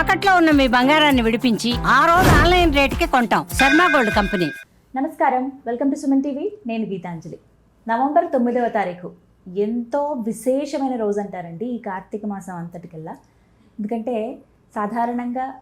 తాకట్లో ఉన్న మీ బంగారాన్ని విడిపించి ఆ రోజు ఆన్లైన్ రేటుకి కొంటాం. Sharma gold company. నమస్కారం. Welcome to Suman TV. నేను గీతాంజలి. నవంబర్ తొమ్మిదవ తారీఖు. ఎంతో విశేషమైన రోజు అంటారండి ఈ కార్తీక మాసం అంతటికల్లా. ఎందుకంటే సాధారణంగా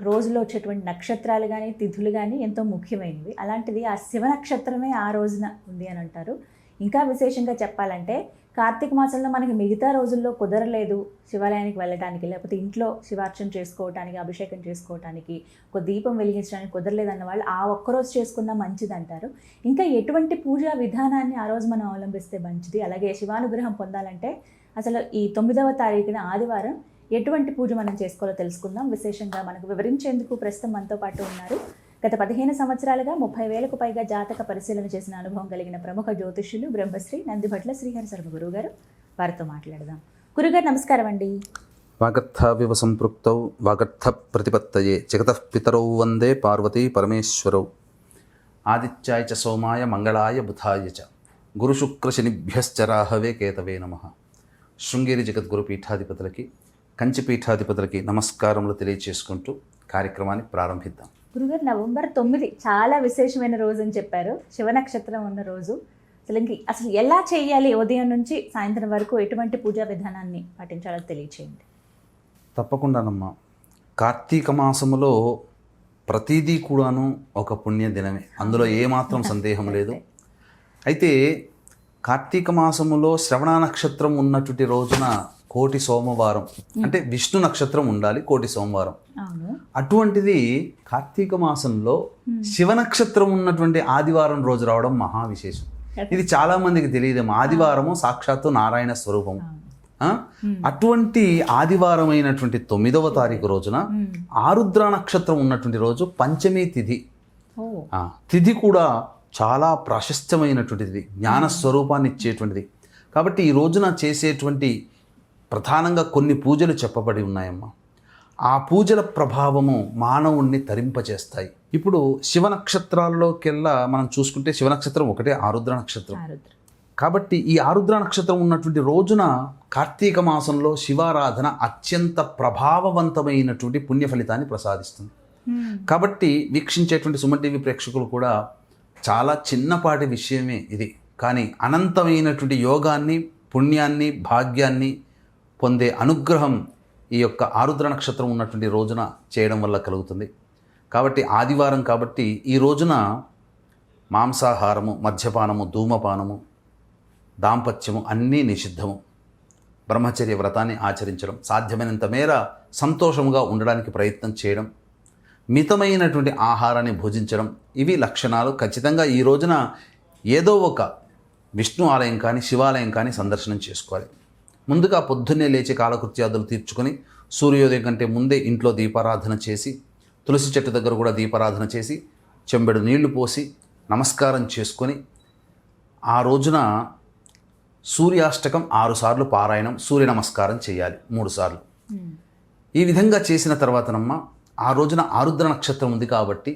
రోజులో వచ్చేటువంటి నక్షత్రాలు కానీ తిథులు కానీ ఎంతో ముఖ్యమైనవి. అలాంటిది ఆ శివ నక్షత్రమే ఆ రోజున ఉంది అని అంటారు. ఇంకా విశేషంగా చెప్పాలంటే కార్తీక మాసంలో మనకి మిగతా రోజుల్లో కుదరలేదు శివాలయానికి వెళ్ళడానికి లేకపోతే ఇంట్లో శివార్చన చేసుకోవటానికి అభిషేకం చేసుకోవటానికి ఒక దీపం వెలిగించడానికి కుదరలేదన్న వాళ్ళు ఆ ఒక్కరోజు చేసుకున్న మంచిది అంటారు ఇంకా ఎటువంటి పూజా విధానాన్ని ఆ రోజు మనం అవలంబిస్తే మంచిది? అలాగే శివానుగ్రహం పొందాలంటే అసలు ఈ తొమ్మిదవ తారీఖున ఆదివారం ఎటువంటి పూజ మనం చేసుకోవాలో తెలుసుకుందాం. విశేషంగా మనకు వివరించేందుకు ప్రస్తుతం మనతో పాటు ఉన్నారు గత పదిహేను సంవత్సరాలుగా ముప్పై వేలకు పైగా జాతక పరిశీలన చేసిన అనుభవం కలిగిన ప్రముఖ జ్యోతిష్యులు బ్రహ్మశ్రీ నందిభట్ల శ్రీహరి శర్మ గురువు గారు వారితో మాట్లాడదాం. గురుగారు నమస్కారం అండి. వాగర్థావివ సంపృక్తౌ వాగర్థ ప్రతిపత్తయే జగతపితరౌ వందే పార్వతీ పరమేశ్వరౌ. ఆదిత్యాయ చ సోమాయ మంగళాయ బుధాయ చ. గురుశుక్రశనిభ్యశ్చ రాహవే కేతవే నమ. శృంగేరి జగద్గురు పీఠాధిపతులకి కంచి పీఠాధిపతులకి నమస్కారములు తెలియచేసుకుంటూ కార్యక్రమాన్ని ప్రారంభిద్దాం. గురుగారు నవంబర్ తొమ్మిది చాలా విశేషమైన రోజు అని చెప్పారు. శివ నక్షత్రం ఉన్న రోజు. అసలు ఇంక అసలు ఎలా చేయాలి? ఉదయం నుంచి సాయంత్రం వరకు ఎటువంటి పూజా విధానాన్ని పాటించాలో తెలియచేయండి. తప్పకుండానమ్మా. కార్తీక మాసములో ప్రతిదీ కూడాను ఒక పుణ్య దినమే. అందులో ఏమాత్రం సందేహం లేదు. అయితే కార్తీక మాసములో శ్రవణ నక్షత్రం ఉన్నటువంటి రోజున కోటి సోమవారం. అంటే విష్ణు నక్షత్రం ఉండాలి కోటి సోమవారం. అటువంటిది కార్తీక మాసంలో శివ నక్షత్రం ఉన్నటువంటి ఆదివారం రోజు రావడం మహా విశేషం. ఇది చాలా మందికి తెలియదేమో ఆదివారము సాక్షాత్తు నారాయణ స్వరూపం? అటువంటి ఆదివారం అయినటువంటి తొమ్మిదవ తారీఖు రోజున ఆరుద్ర నక్షత్రం ఉన్నటువంటి రోజు పంచమి తిథి. తిథి కూడా చాలా ప్రాశస్త్యమైనటువంటిది జ్ఞాన స్వరూపాన్ని ఇచ్చేటువంటిది. కాబట్టి ఈ రోజున చేసేటువంటి ప్రధానంగా కొన్ని పూజలు చెప్పబడి ఉన్నాయమ్మా. ఆ పూజల ప్రభావము మానవుణ్ణి తరింపచేస్తాయి ఇప్పుడు శివ నక్షత్రాల్లోకెల్లా మనం చూసుకుంటే శివ నక్షత్రం ఒకటే ఆరుద్ర నక్షత్రం. కాబట్టి ఈ ఆరుద్ర నక్షత్రం ఉన్నటువంటి రోజున కార్తీక మాసంలో శివారాధన అత్యంత ప్రభావవంతమైనటువంటి పుణ్య ఫలితాన్ని ప్రసాదిస్తుంది. కాబట్టి వీక్షించేటువంటి సుమన్ టీవీ ప్రేక్షకులు కూడా చాలా చిన్నపాటి విషయమే ఇది. కానీ అనంతమైనటువంటి యోగాన్ని పుణ్యాన్ని భాగ్యాన్ని పొందే అనుగ్రహం ఈ యొక్క ఆరుద్ర నక్షత్రం ఉన్నటువంటి రోజున చేయడం వల్ల కలుగుతుంది. కాబట్టి ఆదివారం కాబట్టి ఈ రోజున మాంసాహారము మద్యపానము ధూమపానము దాంపత్యము అన్నీ నిషిద్ధము. బ్రహ్మచర్య వ్రతాన్ని ఆచరించడం సాధ్యమైనంత మేర సంతోషముగా ఉండడానికి ప్రయత్నం చేయడం మితమైనటువంటి ఆహారాన్ని భుజించడం ఇవి లక్షణాలు ఖచ్చితంగా ఈ రోజున ఏదో ఒక విష్ణు ఆలయం కానీ శివాలయం కానీ సందర్శనం చేసుకోవాలి. ముందుగా పొద్దున్నే లేచి కాలకృత్యాదులు తీర్చుకొని సూర్యోదయం కంటే ముందే ఇంట్లో దీపారాధన చేసి తులసి చెట్టు దగ్గర కూడా దీపారాధన చేసి చెంబెడు నీళ్ళు పోసి నమస్కారం చేసుకొని ఆ రోజున సూర్యాష్టకం ఆరు సార్లు పారాయణం సూర్య నమస్కారం చేయాలి మూడు సార్లు. ఈ విధంగా చేసిన తర్వాతనమ్మ ఆ రోజున ఆరుద్ర నక్షత్రం ఉంది కాబట్టి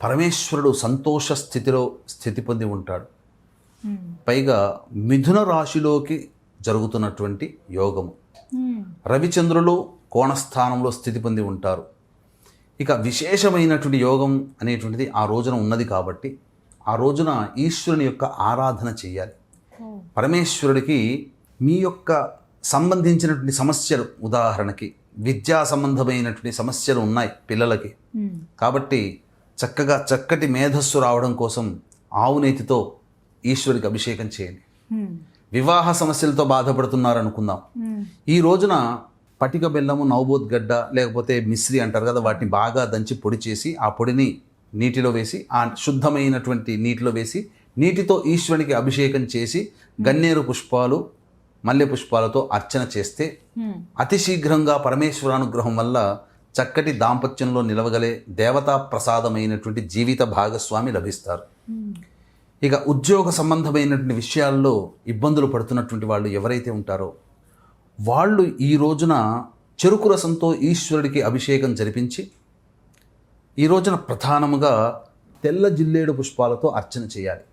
పరమేశ్వరుడు సంతోష స్థితిలో స్థితి పొంది ఉంటాడు. పైగా మిథున రాశిలోకి జరుగుతున్నటువంటి యోగము. రవిచంద్రులు కోణస్థానంలో స్థితి పొంది ఉంటారు. ఇక విశేషమైనటువంటి యోగం అనేటువంటిది ఆ రోజున ఉన్నది కాబట్టి ఆ రోజున ఈశ్వరుని యొక్క ఆరాధన చేయాలి. పరమేశ్వరుడికి మీ యొక్క సంబంధించినటువంటి సమస్యలు ఉదాహరణకి విద్యా సంబంధమైనటువంటి సమస్యలు ఉన్నాయి పిల్లలకి. కాబట్టి చక్కగా చక్కటి మేధస్సు రావడం కోసం ఆవు నేతితో ఈశ్వరుడికి అభిషేకం చేయండి. వివాహ సమస్యలతో బాధపడుతున్నారు అనుకుందాం ఈ రోజున పటిక బెల్లము నవబోద్గడ్డ లేకపోతే మిశ్రి అంటారు కదా వాటిని బాగా దంచి పొడి చేసి ఆ పొడిని నీటిలో వేసి ఆ శుద్ధమైనటువంటి నీటిలో వేసి నీటితో ఈశ్వరునికి అభిషేకం చేసి గన్నేరు పుష్పాలు మల్లె పుష్పాలతో అర్చన చేస్తే అతి శీఘ్రంగా పరమేశ్వరానుగ్రహం వల్ల చక్కటి దాంపత్యంలో నిలవగలే దేవతా ప్రసాదమైనటువంటి జీవిత భాగస్వామి లభిస్తారు. ఇక ఉద్యోగ సంబంధమైనటువంటి విషయాల్లో ఇబ్బందులు పడుతున్నటువంటి వాళ్ళు ఎవరైతే ఉంటారో వాళ్ళు ఈ రోజున చెరుకు రసంతో ఈశ్వరుడికి అభిషేకం జరిపించి ఈ రోజున ప్రధానముగా తెల్ల జిల్లేడు పుష్పాలతో అర్చన చేయాలి.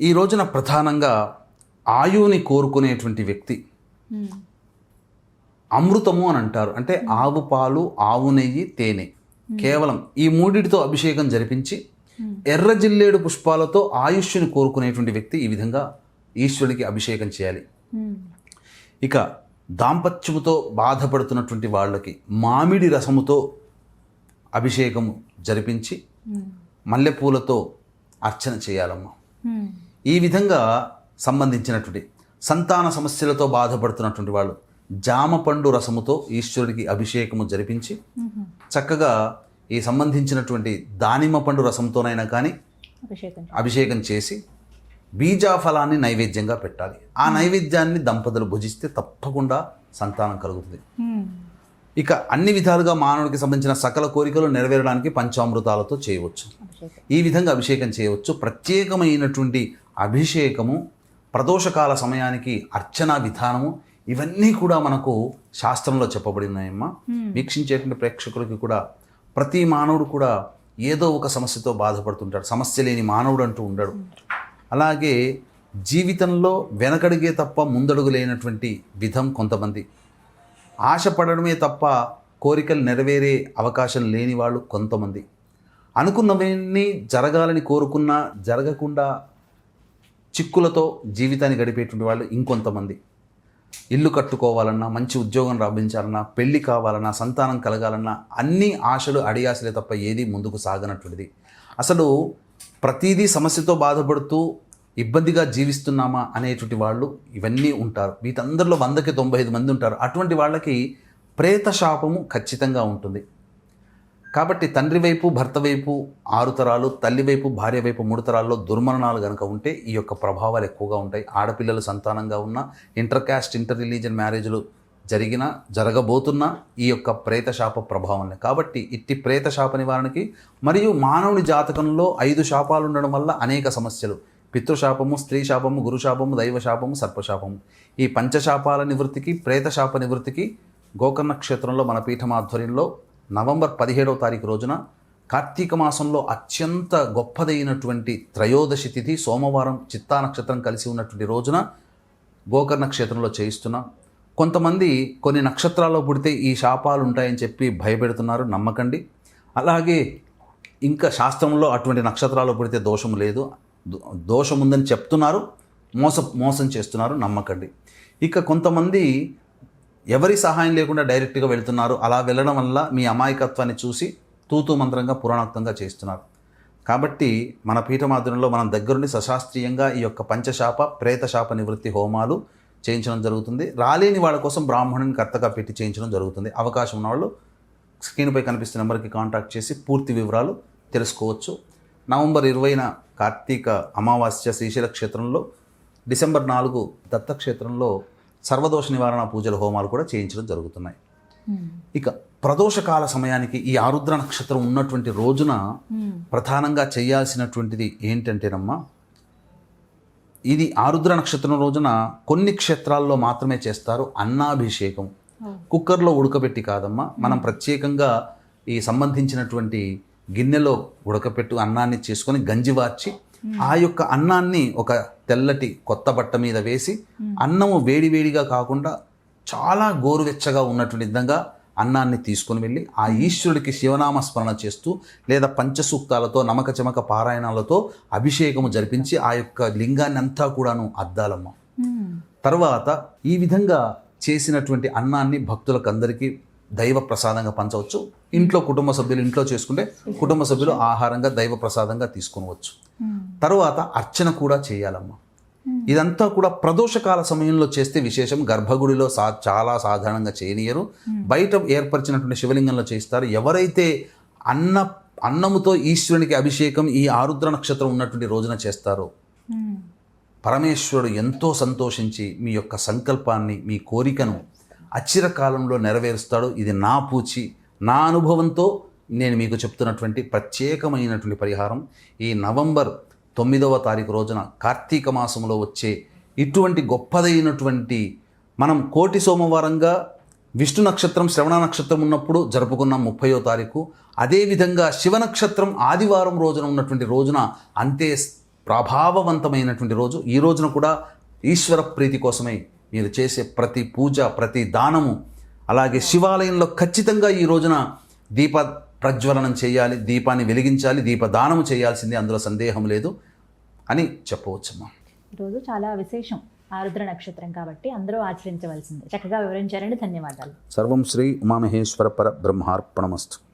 ఈ రోజున ప్రధానంగా ఆయువుని కోరుకునేటువంటి వ్యక్తి అమృతము అని అంటారు. అంటే ఆవు పాలు ఆవు నెయ్యి తేనె కేవలం ఈ మూడిటితో అభిషేకం జరిపించి ఎర్ర జిల్లేడు పుష్పాలతో ఆయుష్ని కోరుకునేటువంటి వ్యక్తి ఈ విధంగా ఈశ్వరుడికి అభిషేకం చేయాలి. ఇక దాంపత్యముతో బాధపడుతున్నటువంటి వాళ్ళకి మామిడి రసముతో అభిషేకము జరిపించి మల్లెపూలతో అర్చన చేయాలమ్మా. ఈ విధంగా సంబంధించినటువంటి సంతాన సమస్యలతో బాధపడుతున్నటువంటి వాళ్ళు జామ పండు రసముతో ఈశ్వరుడికి అభిషేకము జరిపించి చక్కగా ఈ సంబంధించినటువంటి దానిమ్మ పండు రసంతోనైనా కానీ అభిషేకం అభిషేకం చేసి బీజాఫలాన్ని నైవేద్యంగా పెట్టాలి. ఆ నైవేద్యాన్ని దంపతులు భుజిస్తే తప్పకుండా సంతానం కలుగుతుంది. మ్మ్. ఇక అన్ని విధాలుగా మానవుడికి సంబంధించిన సకల కోరికలు నెరవేరడానికి పంచామృతాలతో చేయవచ్చు. ఈ విధంగా అభిషేకం చేయవచ్చు. ప్రత్యేకమైనటువంటి అభిషేకము ప్రదోషకాల సమయానికి అర్చనా విధానము ఇవన్నీ కూడా మనకు శాస్త్రంలో చెప్పబడి ఉన్నాయమ్మా వీక్షించేటువంటి ప్రేక్షకులకి కూడా ప్రతి మానవుడు కూడా ఏదో ఒక సమస్యతో బాధపడుతుంటాడు. సమస్య లేని మానవుడు అంటూ ఉండడు. అలాగే జీవితంలో వెనకడిగే తప్ప ముందడుగు లేనటువంటి విధం కొంతమంది. ఆశపడడమే తప్ప కోరికలు నెరవేరే అవకాశం లేని వాళ్ళు కొంతమంది. అనుకున్నవన్నీ జరగాలని కోరుకున్నా జరగకుండా చిక్కులతో జీవితాన్ని గడిపేటువంటి వాళ్ళు ఇంకొంతమంది. ఇల్లు కట్టుకోవాలన్నా మంచి ఉద్యోగం రాబించాలన్నా పెళ్ళి కావాలన్నా సంతానం కలగాలన్నా అన్ని ఆశలు అడియాసలే తప్ప ఏది ముందుకు సాగనటువంటిది అసలు ప్రతిదీ సమస్యతో బాధపడుతూ ఇబ్బందిగా జీవిస్తున్నామా అనేటువంటి వాళ్ళు ఇవన్నీ ఉంటారు. వీటందరిలో వందకి తొంభై ఐదు మంది ఉంటారు. అటువంటి వాళ్ళకి ప్రేత శాపము ఖచ్చితంగా ఉంటుంది. కాబట్టి తండ్రి వైపు భర్త వైపు ఆరు తరాలు తల్లి వైపు భార్య వైపు మూడు తరాల్లో దుర్మరణాలు కనుక ఉంటే ఈ యొక్క ప్రభావాలు ఎక్కువగా ఉంటాయి. ఆడపిల్లలు సంతానంగా ఉన్న ఇంటర్ క్యాస్ట్ ఇంటర్ రిలీజన్ మ్యారేజ్లు జరిగిన జరగబోతున్న ఈ యొక్క ప్రేతశాప ప్రభావం కాబట్టి ఇట్టి ప్రేతశాప నివారణకి మరియు మానవుని జాతకంలో ఐదు శాపాలు ఉండడం వల్ల అనేక సమస్యలు. పితృశాపము స్త్రీ శాపము గురుశాపము దైవశాపము సర్పశాపము. ఈ పంచశాపాల నివృత్తికి ప్రేతశాప నివృత్తికి గోకర్ణ క్షేత్రంలో మన పీఠం ఆధ్వర్యంలో నవంబర్ పదిహేడవ తారీఖు రోజున కార్తీక మాసంలో అత్యంత గొప్పదైనటువంటి త్రయోదశి తిథి సోమవారం చిత్తా నక్షత్రం కలిసి ఉన్నటువంటి రోజున గోకర్ణ క్షేత్రంలో చేయిస్తున్నాం. కొంతమంది కొన్ని నక్షత్రాల్లో పుడితే ఈ శాపాలు ఉంటాయని చెప్పి భయపెడుతున్నారు నమ్మకండి. అలాగే ఇంకా శాస్త్రంలో అటువంటి నక్షత్రాలు పుడితే దోషం లేదు. దో- దోషం ఉందని చెప్తున్నారు మోస మోసం చేస్తున్నారు నమ్మకండి. ఇక కొంతమంది ఎవరి సహాయం లేకుండా డైరెక్ట్గా వెళ్తున్నారు అలా వెళ్ళడం వల్ల మీ అమాయకత్వాన్ని చూసి తూతూ మంత్రంగా పురాణోక్తంగా చేస్తున్నారు. కాబట్టి మన పీఠమాధ్యంలో మనం దగ్గరుండి సశాస్త్రీయంగా ఈ యొక్క పంచశాప ప్రేతశాప నివృత్తి హోమాలు చేయించడం జరుగుతుంది. రాలేని వాళ్ళ కోసం బ్రాహ్మణుని కర్తగా పెట్టి చేయించడం జరుగుతుంది. అవకాశం ఉన్న వాళ్ళు స్క్రీన్పై కనిపిస్తున్న నెంబర్కి కాంటాక్ట్ చేసి పూర్తి వివరాలు తెలుసుకోవచ్చు. నవంబర్ ఇరవైన కార్తీక అమావాస్య శ్రీశైల క్షేత్రంలో డిసెంబర్ నాలుగు దత్తక్షేత్రంలో సర్వదోష నివారణ పూజల హోమాలు కూడా చేయించడం జరుగుతున్నాయి. ఇక ప్రదోషకాల సమయానికి ఈ ఆరుద్ర నక్షత్రం ఉన్నటువంటి రోజున ప్రధానంగా చేయాల్సినటువంటిది ఏంటంటేనమ్మా ఇది ఆరుద్ర నక్షత్రం రోజున కొన్ని క్షేత్రాల్లో మాత్రమే చేస్తారు అన్నాభిషేకం. కుక్కర్లో ఉడకబెట్టి కాదమ్మా మనం ప్రత్యేకంగా ఈ సంబంధించినటువంటి గిన్నెలో ఉడకపెట్టు అన్నాన్ని చేసుకొని గంజి వార్చి ఆ యొక్క అన్నాన్ని ఒక తెల్లటి కొత్త బట్ట మీద వేసి అన్నము వేడివేడిగా కాకుండా చాలా గోరువెచ్చగా ఉన్నటువంటి విధంగా అన్నాన్ని తీసుకొని వెళ్ళి ఆ ఈశ్వరుడికి శివనామ స్మరణ చేస్తూ లేదా పంచసూక్తాలతో నమక చమక పారాయణాలతో అభిషేకము జరిపించి ఆ యొక్క లింగాన్ని అంతా కూడాను అద్దాలమ్మ మ్మ్. తర్వాత ఈ విధంగా చేసినటువంటి అన్నాన్ని భక్తులకు అందరికీ దైవ ప్రసాదంగా పంచవచ్చు ఇంట్లో కుటుంబ సభ్యులు ఇంట్లో చేసుకుంటే కుటుంబ సభ్యులు ఆహారంగా దైవ ప్రసాదంగా తీసుకొనవచ్చు. తరువాత అర్చన కూడా చేయాలమ్మా ఇదంతా కూడా ప్రదోషకాల సమయంలో చేస్తే విశేషం గర్భగుడిలో సా చాలా సాధారణంగా చేయనీయరు బయట ఏర్పరిచినటువంటి శివలింగంలో చేస్తారు ఎవరైతే అన్న అన్నముతో ఈశ్వరునికి అభిషేకం ఈ ఆరుద్ర నక్షత్రం ఉన్నటువంటి రోజున చేస్తారో. పరమేశ్వరుడు ఎంతో సంతోషించి మీ యొక్క సంకల్పాన్ని మీ కోరికను అచిరకాలంలో నెరవేరుస్తాడు. ఇది నా పూచి నా అనుభవంతో నేను మీకు చెప్తున్నటువంటి ప్రత్యేకమైనటువంటి పరిహారం. ఈ నవంబర్ తొమ్మిదవ తారీఖు రోజున కార్తీక మాసంలో వచ్చే ఇటువంటి గొప్పదైనటువంటి మనం కోటి సోమవారంగా విష్ణు నక్షత్రం శ్రవణ నక్షత్రం ఉన్నప్పుడు జరుపుకున్న ముప్పయో తారీఖు. అదేవిధంగా శివ నక్షత్రం ఆదివారం రోజున ఉన్నటువంటి రోజున అంతే ప్రభావవంతమైనటువంటి రోజు. ఈ రోజున కూడా ఈశ్వర ప్రీతి కోసమై మీరు చేసే ప్రతి పూజ ప్రతి దానము అలాగే శివాలయంలో ఖచ్చితంగా ఈ రోజున దీప ప్రజ్వలనం చేయాలి దీపాన్ని వెలిగించాలి దీపదానం చేయాల్సిందే అందులో సందేహం లేదు అని చెప్పవచ్చమ్మా ఈరోజు చాలా విశేషం ఆరుద్ర నక్షత్రం కాబట్టి అందరూ ఆచరించవలసిందే. చక్కగా వివరించారండి. ధన్యవాదాలు. సర్వం శ్రీ ఉమామహేశ్వర పర బ్రహ్మార్పణమస్తు.